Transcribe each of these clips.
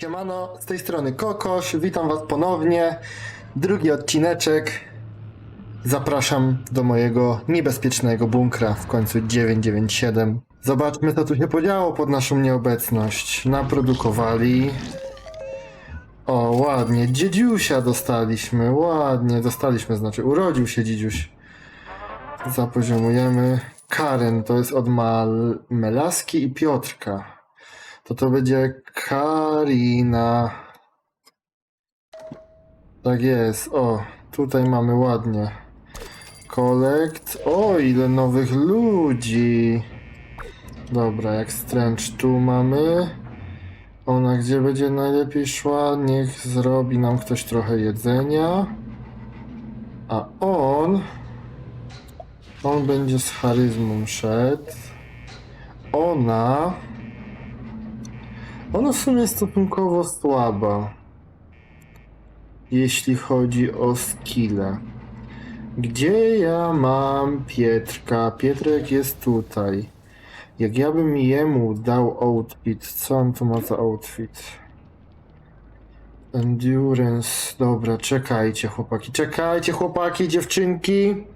Siemano, z tej strony Kokoś, witam was ponownie. Drugi odcineczek. Zapraszam do mojego niebezpiecznego bunkra, w końcu 997. Zobaczmy co tu się podziało pod naszą nieobecność. Naprodukowali. O, ładnie, dziedziusia dostaliśmy, ładnie, dostaliśmy, znaczy urodził się dziedziuś. Zapoziomujemy. Karen, to jest od Mal Melaski i Piotrka. To to będzie Karina. Tak jest. O, tutaj mamy ładnie. Kolekt. O, ile nowych ludzi. Dobra, jak stręcz tu mamy. Ona gdzie będzie najlepiej szła? Niech zrobi nam ktoś trochę jedzenia. A on. On będzie z charyzmą szedł. Ona. Ona w sumie jest stosunkowo słaba. Jeśli chodzi o skille. Gdzie ja mam Pietrka? Pietrek jest tutaj. Jak ja bym jemu dał outfit, co on tu ma za outfit? Endurance. Dobra, czekajcie chłopaki, czekajcie chłopaki, dziewczynki.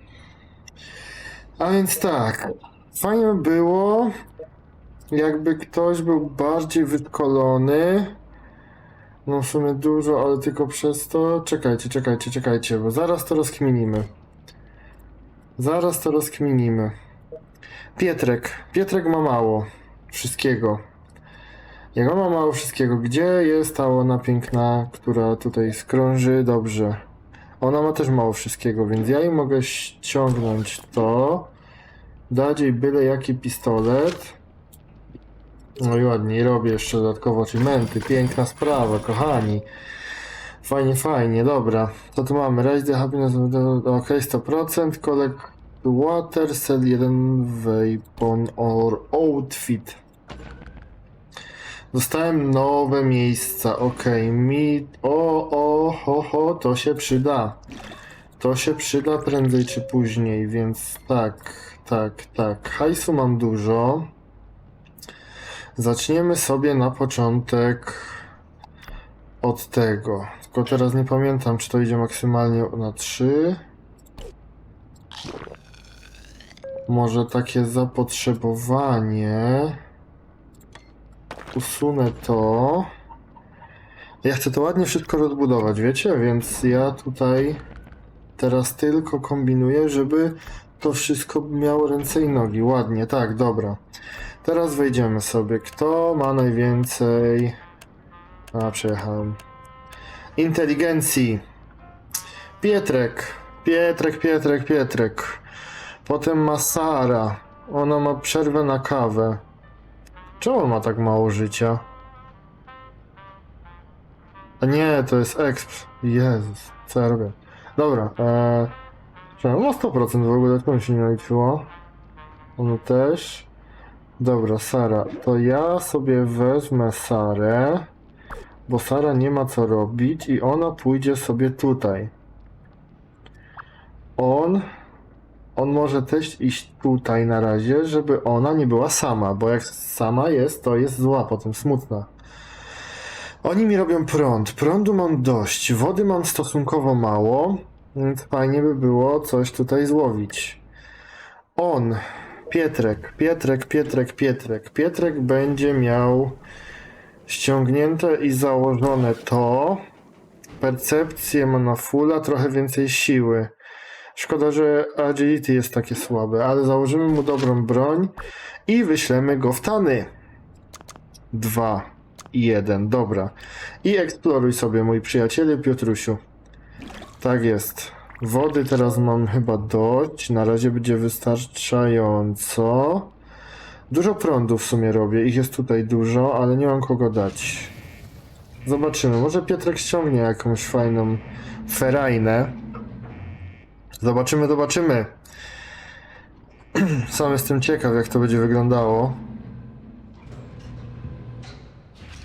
A więc tak. Fajnie by było, jakby ktoś był bardziej wyszkolony. No w sumie dużo, ale tylko przez to. Czekajcie, czekajcie, czekajcie, bo zaraz to rozkminimy. Zaraz to rozkminimy. Pietrek. Pietrek ma mało wszystkiego. Jak on ma mało wszystkiego, gdzie jest ta ona piękna, która tutaj skrąży? Dobrze. Ona ma też mało wszystkiego, więc ja jej mogę ściągnąć to. Dać jej byle jaki pistolet. No i ładnie, robię jeszcze dodatkowo achievementy. Piękna sprawa, kochani. Fajnie, fajnie, dobra. Co tu mamy? Raise the happiness, ok, 100%. Collect water, sell 1 weapon or outfit. Dostałem nowe miejsca, ok. Mi... O, o, ho, ho, to się przyda. To się przyda prędzej czy później, więc tak, tak, tak. Hajsu mam dużo. Zaczniemy sobie na początek od tego. Tylko teraz nie pamiętam, czy to idzie maksymalnie na 3. Może takie zapotrzebowanie. Usunę to. Ja chcę to ładnie wszystko rozbudować, wiecie? Więc ja tutaj teraz tylko kombinuję, żeby to wszystko miało ręce i nogi. Ładnie, tak, dobra. Teraz wejdziemy sobie. Kto ma najwięcej. A, przejechałem. Inteligencji. Pietrek. Pietrek, Pietrek, Pietrek. Potem ma Sara. Ona ma przerwę na kawę. Czemu ma tak mało życia? A nie, to jest exp. Jezus, co ja robię? Dobra, eee... Czemu? Ma 100% w ogóle, to mi się nie liczyło. Ono też. Dobra, Sara, to ja sobie wezmę Sarę, bo Sara nie ma co robić i ona pójdzie sobie tutaj. On, on może też iść tutaj na razie, żeby ona nie była sama, bo jak sama jest, to jest zła, potem smutna. Oni mi robią prąd. Prądu mam dość, wody mam stosunkowo mało, więc fajnie by było coś tutaj złowić. On Pietrek, Pietrek, Pietrek, Pietrek. Pietrek będzie miał ściągnięte i założone to. Percepcję ma na trochę więcej siły. Szkoda, że agility jest takie słabe, ale założymy mu dobrą broń i wyślemy go w tany. Dwa i jeden, dobra. I eksploruj sobie, mój przyjacielu Piotrusiu. Tak jest. Wody teraz mam chyba dość. Na razie będzie wystarczająco. Dużo prądu w sumie robię. Ich jest tutaj dużo, ale nie mam kogo dać. Zobaczymy. Może Pietrek ściągnie jakąś fajną ferajnę. Zobaczymy, zobaczymy. Sam jestem ciekaw, jak to będzie wyglądało.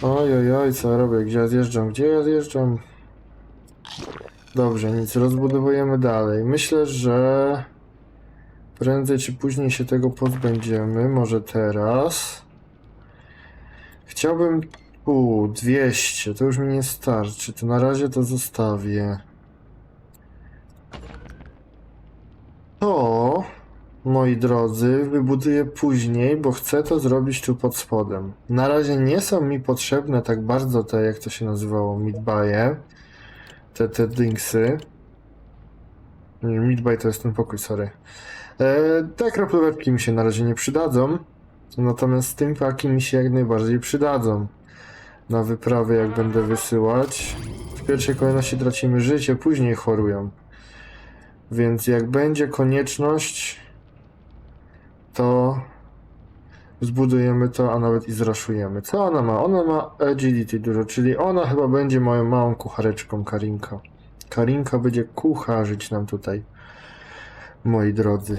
Oj, oj, oj, co robię? Gdzie ja zjeżdżam? Gdzie ja zjeżdżam? Dobrze, nic, rozbudowujemy dalej. Myślę, że prędzej czy później się tego pozbędziemy. Może teraz. Chciałbym Tu 200, to już mi nie starczy. To na razie to zostawię. To, moi drodzy, wybuduję później, bo chcę to zrobić tu pod spodem. Na razie nie są mi potrzebne tak bardzo te, jak to się nazywało, midbaje. Te, te dingsy. Midbay to jest ten pokój, sorry. E, te kroplóweczki mi się na razie nie przydadzą. Natomiast steampaki mi się jak najbardziej przydadzą. Na wyprawy, jak będę wysyłać. W pierwszej kolejności tracimy życie, później chorują. Więc jak będzie konieczność, to zbudujemy to, a nawet i zraszujemy. Co ona ma? Ona ma agility dużo, czyli ona chyba będzie moją małą kuchareczką Karinka. Karinka będzie kucharzyć nam tutaj, moi drodzy.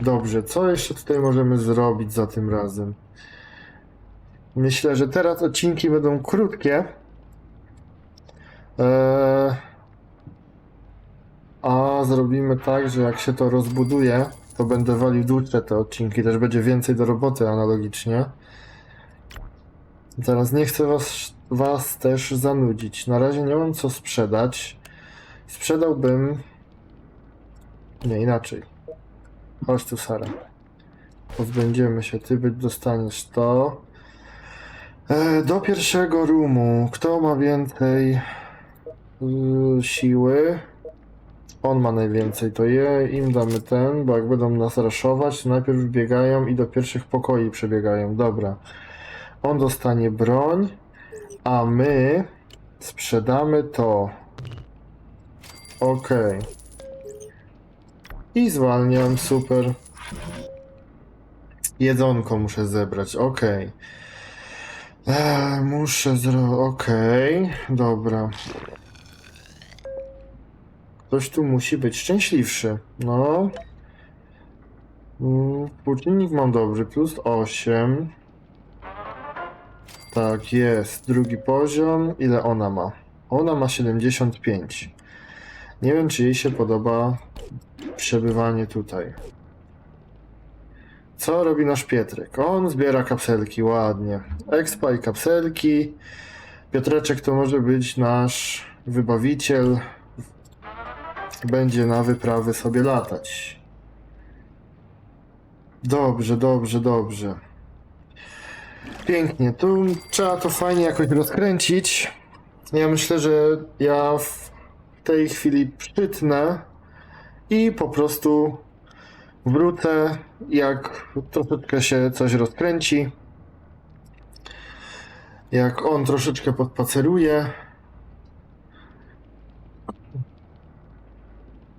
Dobrze, co jeszcze tutaj możemy zrobić za tym razem? Myślę, że teraz odcinki będą krótkie. Eee, a zrobimy tak, że jak się to rozbuduje, to będę walił dłuższe te odcinki. Też będzie więcej do roboty analogicznie. Teraz nie chcę was, was też zanudzić. Na razie nie mam co sprzedać. Sprzedałbym. Nie, inaczej. Chodź tu, Sara. Pozbędziemy się. Ty dostaniesz to. E, do pierwszego roomu. Kto ma więcej y, siły? On ma najwięcej, to je, im damy ten, bo jak będą nas raszować, najpierw biegają i do pierwszych pokoi przebiegają. Dobra. On dostanie broń, a my sprzedamy to. Okej. I zwalniam, super. Jedzonko muszę zebrać, okej. Eee, muszę zro... okej, dobra. Ktoś tu musi być szczęśliwszy. No. Mm, Współczynnik mam dobry, plus 8. Tak, jest. Drugi poziom. Ile ona ma? Ona ma 75. Nie wiem, czy jej się podoba przebywanie tutaj. Co robi nasz Pietrek? On zbiera kapselki, ładnie. Expa i kapselki. Piotreczek to może być nasz wybawiciel, będzie na wyprawy sobie latać. Dobrze, dobrze, dobrze. Pięknie. Tu trzeba to fajnie jakoś rozkręcić. Ja myślę, że ja w tej chwili przytnę i po prostu wrócę, jak troszeczkę się coś rozkręci. Jak on troszeczkę podpaceruje.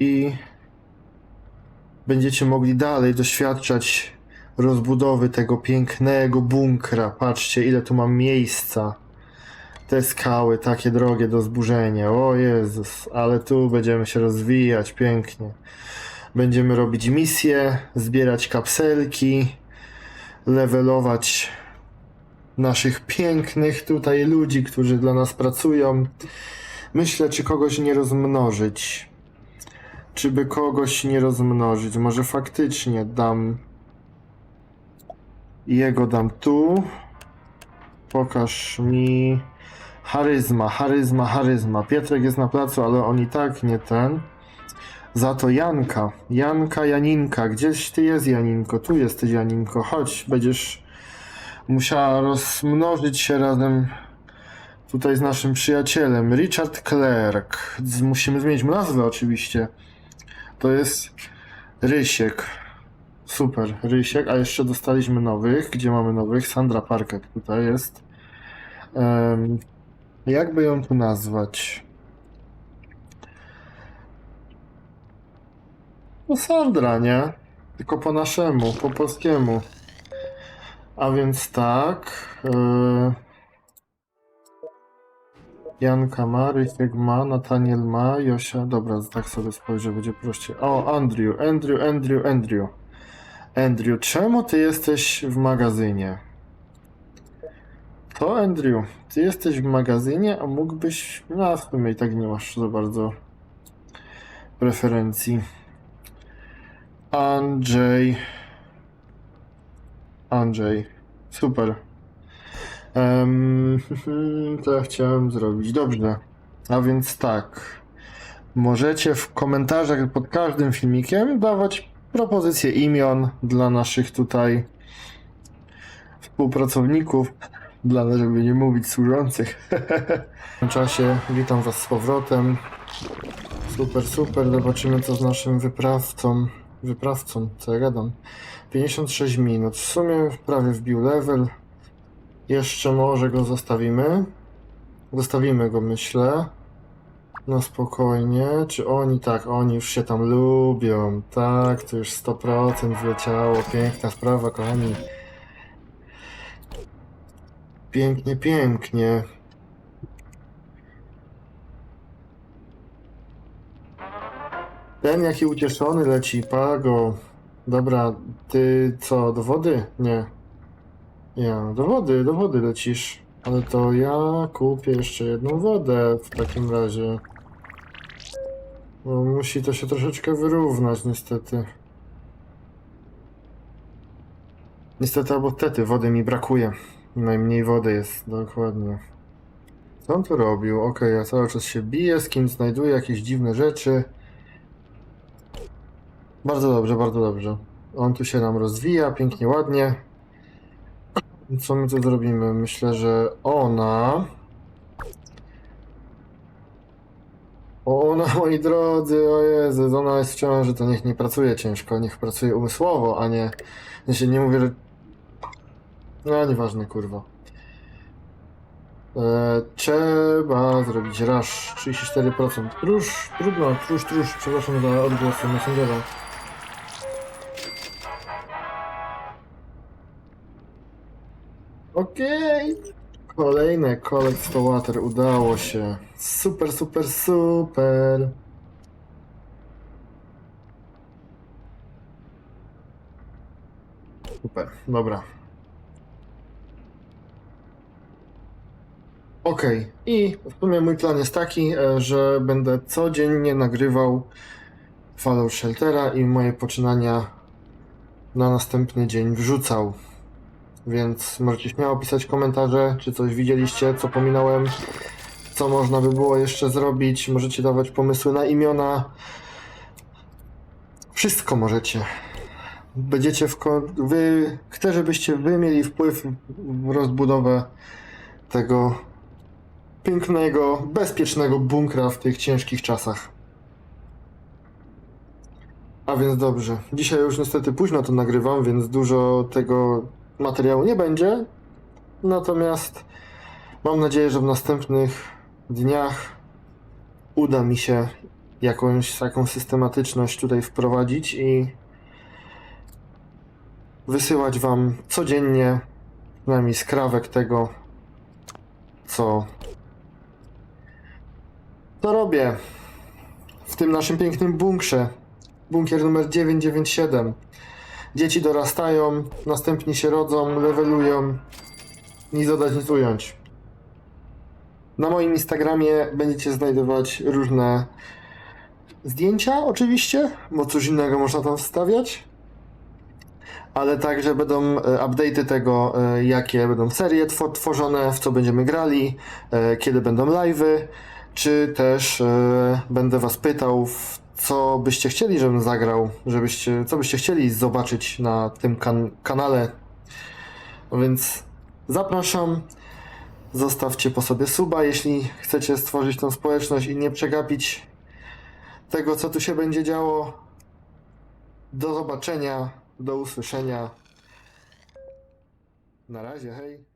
I będziecie mogli dalej doświadczać rozbudowy tego pięknego bunkra. Patrzcie, ile tu mam miejsca. Te skały takie drogie do zburzenia. O Jezus, ale tu będziemy się rozwijać pięknie. Będziemy robić misje, zbierać kapselki, levelować naszych pięknych tutaj ludzi, którzy dla nas pracują. Myślę, czy kogoś nie rozmnożyć. Czy by kogoś nie rozmnożyć? Może faktycznie dam. Jego dam tu. Pokaż mi. Charyzma, charyzma, charyzma. Pietrek jest na placu, ale on i tak nie ten. Za to Janka. Janka, Janinka. Gdzieś ty jest, Janinko? Tu jesteś, Janinko. Chodź, będziesz musiała rozmnożyć się razem tutaj z naszym przyjacielem. Richard Clerk. Musimy zmienić mu nazwę oczywiście. To jest Rysiek. Super, Rysiek. A jeszcze dostaliśmy nowych. Gdzie mamy nowych? Sandra Parket tutaj jest. Em, jakby ją tu nazwać? No Sandra, nie? Tylko po naszemu, po polskiemu. A więc tak. e, Janka ma, Rysiek ma, Nataniel ma, Josia, dobra, tak sobie spojrzę, będzie prościej. O, Andrew, Andrew, Andrew, Andrew. Andrew, czemu ty jesteś w magazynie? To Andrew, ty jesteś w magazynie, a mógłbyś, no w sumie i tak nie masz za bardzo preferencji. Andrzej. Andrzej. Super. Co ja chciałem zrobić? Dobrze. A więc tak. Możecie w komentarzach pod każdym filmikiem dawać propozycje imion dla naszych tutaj współpracowników, dla żeby nie mówić służących. w tym czasie witam Was z powrotem. Super, super. Zobaczymy co z naszym wyprawcą. Wyprawcą, co ja gadam. 56 minut. W sumie prawie wbił level. Jeszcze może go zostawimy. Zostawimy go, myślę. No spokojnie. Czy oni tak, oni już się tam lubią. Tak, to już 100% wleciało. Piękna sprawa, kochani. Pięknie, pięknie. Ten jaki ucieszony leci, Pago. Dobra, ty co, do wody? Nie. Ja, do wody, do wody lecisz. Ale to ja kupię jeszcze jedną wodę w takim razie. Bo musi to się troszeczkę wyrównać, niestety. Niestety albo tety, wody mi brakuje. Najmniej wody jest, dokładnie. Co on tu robił? Okej, ja cały czas się biję, z kim znajduję jakieś dziwne rzeczy. Bardzo dobrze, bardzo dobrze. On tu się nam rozwija, pięknie, ładnie. Co my tu zrobimy? Myślę, że ona... O, Ona, moi drodzy, o Jezu, ona jest w ciąży, to niech nie pracuje ciężko, niech pracuje umysłowo, a nie... Ja się nie mówię, że... No, nieważne, kurwa. E, trzeba zrobić rush 34%. Trusz, trudno, trusz, trusz, przepraszam za odgłos Messengera. Okej. Kolejne Collect to Water udało się. Super, super, super. Super, dobra. Okej, i w sumie mój plan jest taki, e, że będę codziennie nagrywał Fallout Sheltera i moje poczynania na następny dzień wrzucał. Więc możecie śmiało pisać komentarze, czy coś widzieliście, co pominąłem, co można by było jeszcze zrobić. Możecie dawać pomysły na imiona. Wszystko możecie. Będziecie w wy chcę, żebyście wy mieli wpływ w rozbudowę tego pięknego, bezpiecznego bunkra w tych ciężkich czasach. A więc dobrze. Dzisiaj już niestety późno to nagrywam, więc dużo tego materiału nie będzie. Natomiast mam nadzieję, że w następnych dniach uda mi się jakąś taką systematyczność tutaj wprowadzić i wysyłać Wam codziennie przynajmniej skrawek tego, co, co robię w tym naszym pięknym bunkrze. Bunkier numer 997. Dzieci dorastają, następnie się rodzą, levelują. Nic dodać, nic ująć. Na moim Instagramie będziecie znajdować różne zdjęcia, oczywiście, bo cóż innego można tam wstawiać. Ale także będą e, update'y tego, e, jakie będą serie two- tworzone, w co będziemy grali, e, kiedy będą live'y, czy też będę was pytał, w co byście chcieli, żebym zagrał, żebyście, co byście chcieli zobaczyć na tym kan- kanale. No więc zapraszam. Zostawcie po sobie suba, jeśli chcecie stworzyć tą społeczność i nie przegapić tego, co tu się będzie działo. Do zobaczenia, do usłyszenia. Na razie, hej.